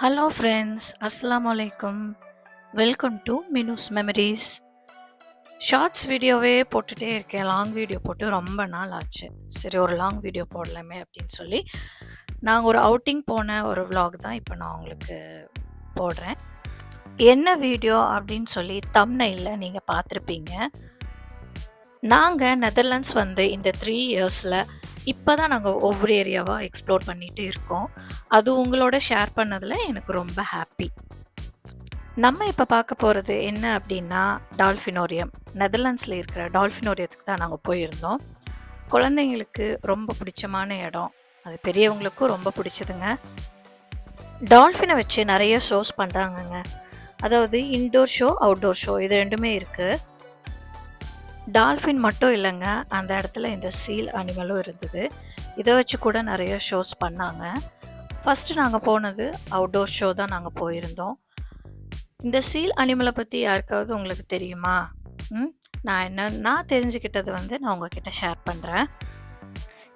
Hello friends அஸ்லாம் வலைக்கம் welcome to Minu's memories shorts வீடியோவே போட்டுகிட்டே இருக்கேன். லாங் வீடியோ போட்டு ரொம்ப நாள் ஆச்சு. சரி ஒரு லாங் வீடியோ போடலாமே அப்படின்னு சொல்லி நாங்கள் ஒரு அவுட்டிங் போன ஒரு விலாக் தான் இப்போ நான் உங்களுக்கு போடுறேன். என்ன வீடியோ அப்படின்னு சொல்லி தம்னையில் நீங்கள் பார்த்துருப்பீங்க. நாங்கள் நெதர்லாண்ட்ஸ் வந்து இந்த த்ரீ இயர்ஸில் இப்போ தான் நாங்கள் ஒவ்வொரு ஏரியாவாக எக்ஸ்ப்ளோர் பண்ணிகிட்டு இருக்கோம். அது உங்களோட ஷேர் பண்ணதில் எனக்கு ரொம்ப ஹாப்பி நம்ம இப்போ பார்க்க போகிறது என்ன அப்படின்னா டால்ஃபினோரியம் நெதர்லாண்ட்ஸில் இருக்கிற டால்ஃபினோரியத்துக்கு தான் நாங்கள் போயிருந்தோம். குழந்தைங்களுக்கு ரொம்ப பிடிச்சமான இடம். அது பெரியவங்களுக்கும் ரொம்ப பிடிச்சதுங்க. டால்ஃபினை வச்சு நிறைய ஷோஸ் பண்ணுறாங்கங்க அதாவது இன்டோர் ஷோ அவுட்டோர் ஷோ இது ரெண்டுமே இருக்குது டால்ஃபின் மட்டும் இல்லைங்க அந்த இடத்துல இந்த சீல் அனிமலும் இருந்தது. இதை வச்சு கூட நிறைய ஷோஸ் பண்ணாங்க. ஃபஸ்ட்டு நாங்கள் போனது அவுட்டோர் ஷோ தான் நாங்கள் போயிருந்தோம். இந்த சீல் அனிமலை பற்றி யாருக்காவது உங்களுக்கு தெரியுமா? ம் நான் என்ன நான் தெரிஞ்சுக்கிட்டது வந்து நான் உங்ககிட்ட ஷேர் பண்ணுறேன்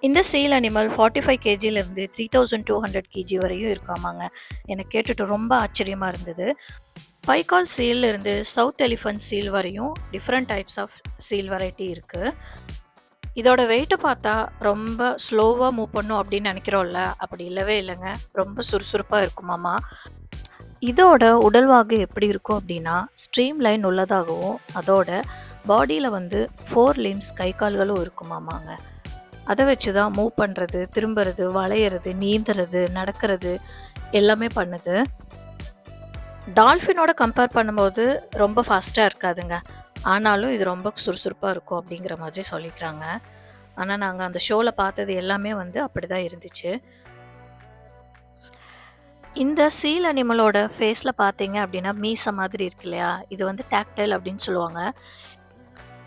இந்த seal animal forty five கேஜிலேருந்து three thousand two hundred kg வரையும் இருக்காமாங்க எனக்கு கேட்டுட்டு ரொம்ப ஆச்சரியமாக இருந்தது. பைக்கால் சீல் இருந்து சவுத் எலிஃபண்ட் சீல் வரையும் different types of seal variety இருக்குது இதோட வெயிட்டை பார்த்தா ரொம்ப ஸ்லோவாக மூவ் பண்ணும் அப்படின்னு நினைக்கிறோம்ல? அப்படி இல்லவே இல்லைங்க. ரொம்ப சுறுசுறுப்பாக இருக்குமாமா இதோட உடல்வாகு எப்படி இருக்கும் அப்படின்னா ஸ்ட்ரீம் லைன் உள்ளதாகவும் அதோட பாடியில் வந்து ஃபோர் லிம்ஸ் கை கால்களும் இருக்குமாமாங்க அதை வச்சு தான் மூவ் பண்ணுறது திரும்புறது வளையிறது நீந்துறது நடக்கிறது எல்லாமே பண்ணுது. டால்ஃபினோட கம்பேர் பண்ணும்போது ரொம்ப ஃபாஸ்ட்டாக இருக்காதுங்க. ஆனாலும் இது ரொம்ப சுறுசுறுப்பாக இருக்கும் அப்படிங்கிற மாதிரி சொல்லிக்கிறாங்க. ஆனால் நாங்கள் அந்த ஷோவில் பார்த்தது எல்லாமே வந்து அப்படி தான் இருந்துச்சு. இந்த சீல் அனிமலோட ஃபேஸில் பார்த்தீங்க அப்படின்னா மீச மாதிரி இருக்கு இல்லையா? இது வந்து டாக்டைல் அப்படின்னு சொல்லுவாங்க.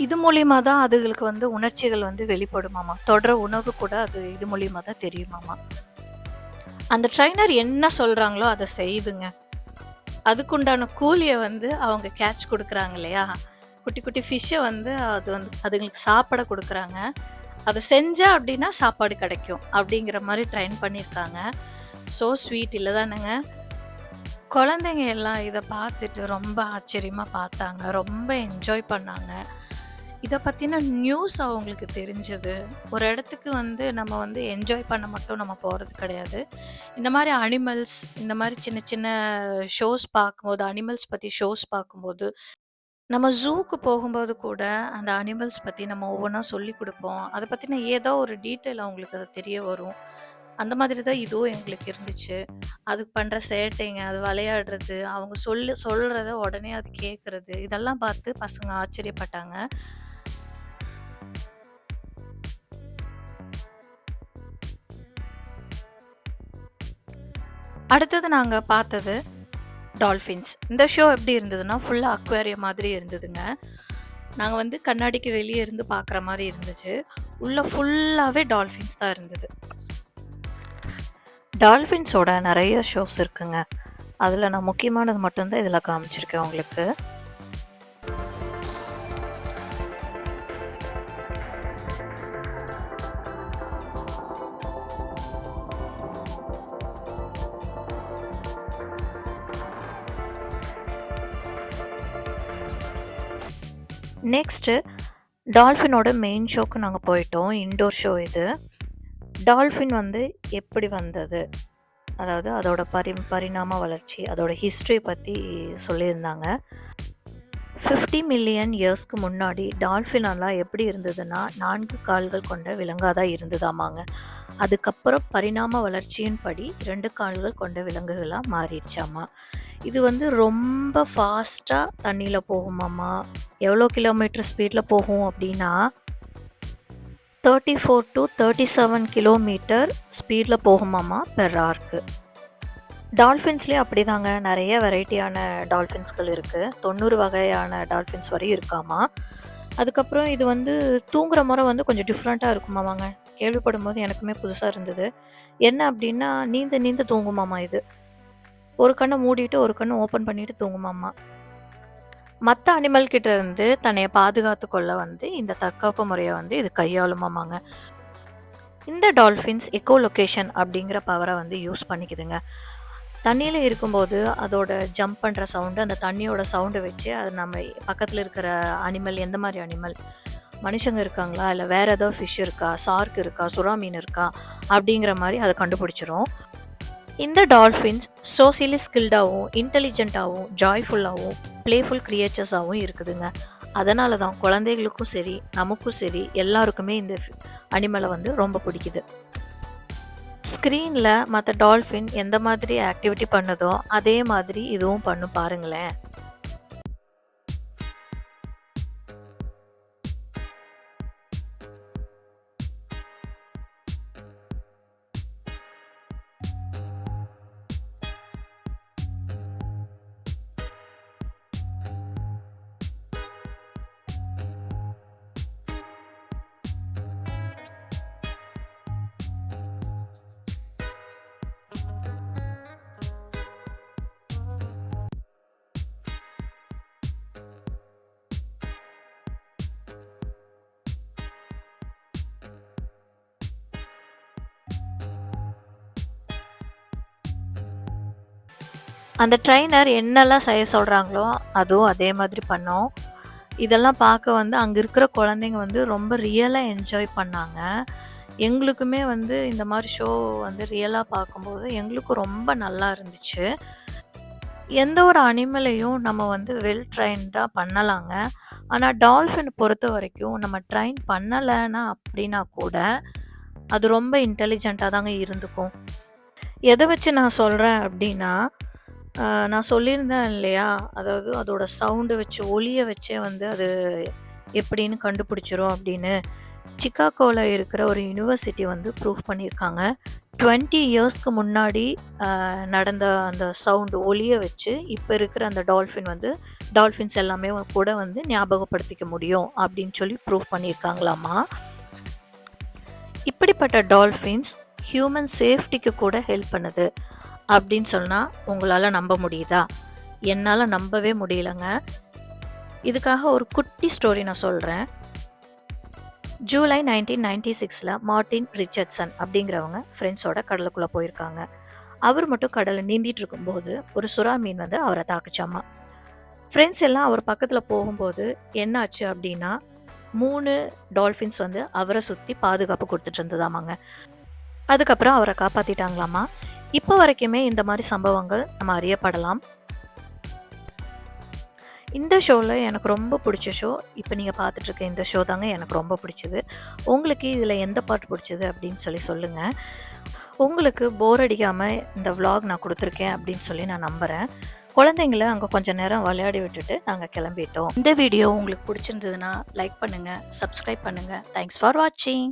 இது மூலியமாக தான் அதுகளுக்கு வந்து உணர்ச்சிகள் வந்து வெளிப்படுமாமா? தொடர உணவு கூட அது இது மூலியமாக தான் தெரியுமாமா? அந்த ட்ரைனர் என்ன சொல்கிறாங்களோ அதை செய்யுதுங்க அதுக்குண்டான கூலியை வந்து அவங்க கேட்ச் கொடுக்குறாங்க இல்லையா? குட்டி குட்டி ஃபிஷ்ஷை வந்து அது வந்து அதுங்களுக்கு சாப்பிட கொடுக்குறாங்க. அதை செஞ்சா அப்படின்னா சாப்பாடு கிடைக்கும் அப்படிங்கிற மாதிரி ட்ரைன் பண்ணியிருக்காங்க. ஸோ ஸ்வீட் இல்லை தானுங்க குழந்தைங்க எல்லாம் இதை பார்த்துட்டு ரொம்ப ஆச்சரியமாக பார்த்தாங்க. ரொம்ப என்ஜாய் பண்ணாங்க. இதை பற்றின நியூஸ் அவங்களுக்கு தெரிஞ்சது? ஒரு இடத்துக்கு வந்து நம்ம வந்து என்ஜாய் பண்ண மட்டும் நம்ம போகிறது கிடையாது. இந்த மாதிரி அனிமல்ஸ் இந்த மாதிரி சின்ன சின்ன ஷோஸ் பார்க்கும்போது அனிமல்ஸ் பற்றி ஷோஸ் பார்க்கும்போது நம்ம ஜூக்கு போகும்போது கூட அந்த அனிமல்ஸ் பற்றி நம்ம ஒவ்வொன்றா சொல்லி கொடுப்போம். அதை பற்றின ஏதோ ஒரு டீட்டெயில் அவங்களுக்கு அது தெரிய வரும். அந்த மாதிரி தான் இதுவும் எங்களுக்கு இருந்துச்சு. அதுக்கு பண்ணுற சேட்டைங்க அது விளையாடுறது அவங்க சொல்லு சொல்கிறத உடனே அது கேட்குறது இதெல்லாம் பார்த்து பசங்க ஆச்சரியப்பட்டாங்க. அடுத்தது நாங்கள் பார்த்தது டால்ஃபின்ஸ். இந்த ஷோ எப்படி இருந்ததுன்னா ஃபுல்லாக அக்வேரியம் மாதிரி இருந்ததுங்க. நாங்கள் வந்து கண்ணாடிக்கு வெளியே இருந்து பார்க்குற மாதிரி இருந்துச்சு. உள்ளே ஃபுல்லாகவே டால்ஃபின்ஸ் தான் இருந்தது. டால்ஃபின்ஸோட நிறைய ஷோஸ் இருக்குங்க. அதில் நான் முக்கியமானது மட்டும்தான் இதில் காமிச்சிருக்கேன் உங்களுக்கு. நெக்ஸ்ட்டு டால்ஃபினோட மெயின் ஷோக்கு நாங்கள் போயிட்டோம். இன்டோர் ஷோ இது. டால்ஃபின் வந்து எப்படி வந்தது? அதாவது அதோட பரி பரிணாம வளர்ச்சி அதோட ஹிஸ்ட்ரி பற்றி சொல்லியிருந்தாங்க. ஃபிஃப்டி மில்லியன் இயர்ஸ்க்கு முன்னாடி டால்ஃபினெல்லாம் எப்படி இருந்ததுன்னா நான்கு கால்கள் கொண்ட விலங்காக தான் இருந்ததாமாங்க. அதுக்கப்புறம் பரிணாம வளர்ச்சியின் படி ரெண்டு கால்கள் கொண்ட விலங்குகளாக மாறிடுச்சாமா. இது வந்து ரொம்ப ஃபாஸ்ட்டாக தண்ணியில் போகுமாம்மா எவ்வளோ கிலோமீட்டர் ஸ்பீடில் போகும் அப்படின்னா thirty four to thirty seven kilometre ஸ்பீடில் போகுமாமா பெர் ஆர்க்கு டால்ஃபின்ஸ்லேயும் அப்படிதாங்க. நிறைய வெரைட்டியான டால்ஃபின்ஸ்கள் இருக்குது தொண்ணூறு வகையான டால்ஃபின்ஸ் வரையும் இருக்காமா அதுக்கப்புறம் இது வந்து தூங்குற முறை வந்து கொஞ்சம் டிஃப்ரெண்ட்டாக இருக்குமாமாங்க கேள்விப்படும் போது எனக்குமே புதுசாக இருந்தது. என்ன அப்படின்னா நீந்த நீந்த தூங்குமாமா இது. ஒரு கண்ணை மூடிட்டு ஒரு கண்ணை ஓப்பன் பண்ணிட்டு தூங்குமாமா மற்ற அனிமல் கிட்ட இருந்து தன்னை பாதுகாத்து கொள்ள வந்து இந்த தற்காப்பு முறையை வந்து இது கையாளுமாமாங்க இந்த டால்ஃபின்ஸ் எக்கோ லொக்கேஷன் அப்படிங்கிற பவரை வந்து யூஸ் பண்ணிக்குதுங்க தண்ணியில் இருக்கும்போது அதோட ஜம்ப் பண்ணுற சவுண்டு, அந்த தண்ணியோட சவுண்டை வச்சு அது நம்ம பக்கத்தில் இருக்கிற அனிமல் எந்த மாதிரி அனிமல்? மனுஷங்க இருக்காங்களா? இல்லை வேற ஏதோ ஃபிஷ் இருக்கா? சார்க் இருக்கா? சுறா மீன் இருக்கா? அப்படிங்கிற மாதிரி அதை கண்டுபிடிச்சிரும். இந்த டால்ஃபின்ஸ் சோசியலி ஸ்கில்டாகவும் இன்டெலிஜென்ட்டாகவும் ஜாய்ஃபுல்லாகவும் பிளேஃபுல் க்ரியேச்சர்ஸாகவும் இருக்குதுங்க. அதனால தான் குழந்தைகளுக்கும் சரி, நமக்கும் சரி எல்லாருக்குமே இந்த அனிமலை வந்து ரொம்ப பிடிக்குது. ஸ்க்ரீனில் மற்ற டால்ஃபின் எந்த மாதிரி ஆக்டிவிட்டி பண்ணுதோ, அதே மாதிரி இதுவும் பண்ணும் பாருங்களேன். அந்த ட்ரைனர் என்னெல்லாம் செய்ய சொல்கிறாங்களோ அதுவும் அதே மாதிரி பண்ணோம் இதெல்லாம் பார்க்க வந்து அங்கே இருக்கிற குழந்தைங்க வந்து ரொம்ப ரியலாக என்ஜாய் பண்ணாங்க. எங்களுக்குமே வந்து இந்த மாதிரி ஷோ வந்து ரியலாக பார்க்கும்போது எங்களுக்கும் ரொம்ப நல்லா இருந்துச்சு. எந்த ஒரு அனிமலையும் நம்ம வந்து வெல் ட்ரைன்டாக பண்ணலாங்க. ஆனால் டால்ஃபின் பொறுத்தவரைக்கும் நம்ம ட்ரெயின் பண்ணலைன்னா அப்படின்னா கூட, அது ரொம்ப இன்டெலிஜெண்ட்டாக தாங்க இருந்துக்கும். எதை வச்சு நான் சொல்கிறேன் அப்படின்னா, நான் சொல்லியிருந்தேன் இல்லையா? அதாவது அதோட சவுண்டை வச்சு, ஒளியை வச்சே வந்து அது எப்படின்னு கண்டுபிடிச்சிரும் அப்படின்னு. சிக்காகோவில் இருக்கிற ஒரு யுனிவர்சிட்டி வந்து ப்ரூஃப் பண்ணியிருக்காங்க. 20 இயர்ஸ்க்கு முன்னாடி நடந்த அந்த சவுண்டு ஒளியை வச்சு, இப்போ இருக்கிற அந்த டால்ஃபின் வந்து டால்ஃபின்ஸ் எல்லாமே கூட வந்து ஞாபகப்படுத்திக்க முடியும் அப்படின்னு சொல்லி ப்ரூஃப் பண்ணியிருக்காங்களாமா. இப்படிப்பட்ட டால்ஃபின்ஸ் ஹியூமன் சேஃப்டிக்கு கூட ஹெல்ப் பண்ணுது. அப்படின்னு சொன்னால் உங்களால் நம்ப முடியுதா? என்னால் நம்பவே முடியலங்க. இதுக்காக ஒரு குட்டி ஸ்டோரி நான் சொல்கிறேன் ஜூலை 1996ல மார்ட்டின் ரிச்சர்ட்சன் அப்படிங்கிறவங்க ஃப்ரெண்ட்ஸோட கடலுக்குள்ளே போயிருக்காங்க. அவர் மட்டும் கடலை நீந்திட்டு இருக்கும்போது, ஒரு சுறா மீன் வந்து அவரை தாக்குச்சாமா. ஃப்ரெண்ட்ஸ் எல்லாம் அவர் பக்கத்தில் போகும்போது என்னாச்சு அப்படின்னா, மூணு டால்ஃபின்ஸ் வந்து அவரை சுற்றி பாதுகாப்பு கொடுத்துட்டு இருந்ததாமாங்க. அதுக்கப்புறம் அவரை காப்பாத்திட்டாங்களாமா. இப்போ வரைக்குமே இந்த மாதிரி சம்பவங்கள் நம்ம அறியப்படலாம். இந்த ஷோவில் எனக்கு ரொம்ப பிடிச்ச ஷோ, இப்போ நீங்கள் பார்த்துட்ருக்க இந்த ஷோ தாங்க எனக்கு ரொம்ப பிடிச்சது. உங்களுக்கு இதில் எந்த பாட்டு பிடிச்சது அப்படின்னு சொல்லி சொல்லுங்கள் உங்களுக்கு போர் அடிக்காமல் இந்த விலாக் நான் கொடுத்துருக்கேன் அப்படின்னு சொல்லி நான் நம்புகிறேன் குழந்தைங்கள அங்கே கொஞ்சம் நேரம் விளையாடி விட்டுட்டு நாங்கள் கிளம்பிட்டோம். இந்த வீடியோ உங்களுக்கு பிடிச்சிருந்ததுன்னா லைக் பண்ணுங்கள் சப்ஸ்கிரைப் பண்ணுங்கள் தேங்க்ஸ் ஃபார் வாட்சிங்.